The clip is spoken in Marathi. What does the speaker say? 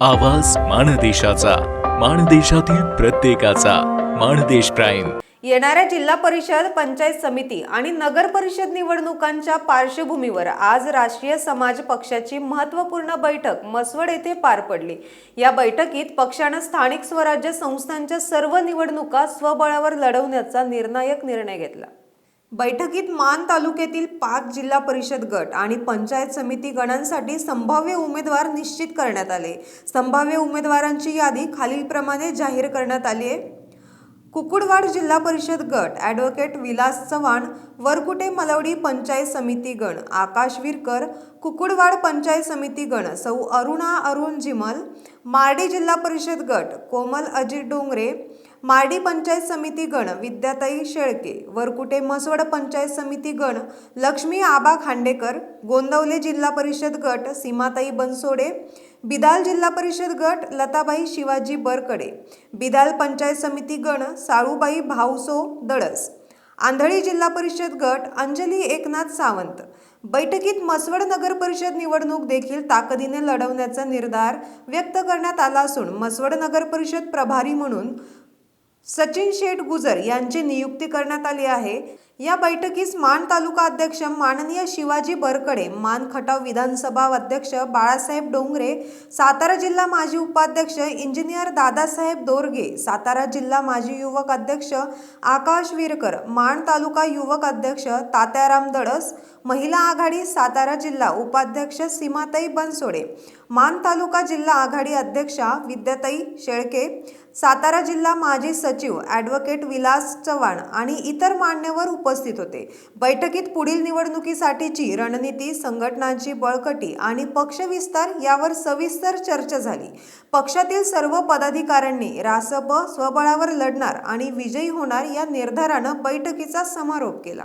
आवाज माणदेशाचा माणदेशातील प्रत्येकाचा माणदेश प्राईम. येणाऱ्या जिल्हा परिषद पंचायत समिती आणि नगर परिषद निवडणुकांच्या पार्श्वभूमीवर आज राष्ट्रीय समाज पक्षाची महत्त्वपूर्ण बैठक मसवड येथे पार पडली. या बैठकीत पक्षानं स्थानिक स्वराज्य संस्थांच्या सर्व निवडणुका स्वबळावर लढवण्याचा निर्णायक निर्णय घेतला. बैठकीत मान तालुक्यातील पाच जिल्हा परिषद गट आणि पंचायत समिती गणांसाठी संभाव्य उमेदवार निश्चित करण्यात आले. संभाव्य उमेदवारांची यादी खालीलप्रमाणे जाहीर करण्यात आली आहे. कुकुडवाड जिल्हा परिषद गट ॲडव्होकेट विलास चव्हाण वरकुटे मलवडी पंचायत समिती गण आकाश विरकर कुकुडवाड पंचायत समिती गण सौ अरुणा अरुण जिमल मार्डी जिल्हा परिषद गट कोमल अजित डोंगरे मार्डी पंचायत समिती गण विद्याताई शेळके वरकुटे मसवड पंचायत समिती गण लक्ष्मी आबा खांडेकर गोंदवले जिल्हा परिषद गट सीमाताई बनसोडे बिदाल जिल्हा परिषद गट लताबाई शिवाजी बरकडे बिदाल पंचायत समिती गण साळूबाई भाऊसो दळस आंधळी जिल्हा परिषद गट अंजली एकनाथ सावंत बैठकीत मसवड नगर परिषद निवडणूक देखील ताकदीने लढवण्याचा निर्धार व्यक्त करण्यात आला असून मसवड नगर परिषद प्रभारी म्हणून सचिन शेठ गुजर यांची नियुक्ती करण्यात आली आहे. या बैठकीस मान तालुका अध्यक्ष माननीय शिवाजी बरकडे मान खटाव विधानसभा अध्यक्ष बाळासाहेब डोंगरे सातारा जिल्हा माजी उपाध्यक्ष इंजिनियर दादासाहेब दोरगे सातारा जिल्हा माजी युवक अध्यक्ष आकाश विरकर मान तालुका युवक अध्यक्ष तात्याराम दडस महिला आघाडी सातारा जिल्हा उपाध्यक्ष सीमाताई बनसोडे मान तालुका जिल्हा आघाडी अध्यक्षा विद्याताई शेळके सातारा जिल्हा माजी सचिव ॲडव्होकेट विलास चव्हाण आणि इतर मान्यवर उपस्थित होते. बैठकीत पुढील निवडणुकीसाठीची रणनीती संघटनांची बळकटी आणि पक्षविस्तार यावर सविस्तर चर्चा झाली. पक्षातील सर्व पदाधिकाऱ्यांनी रासप स्वबळावर लढणार आणि विजयी होणार या निर्धारानं बैठकीचा समारोप केला.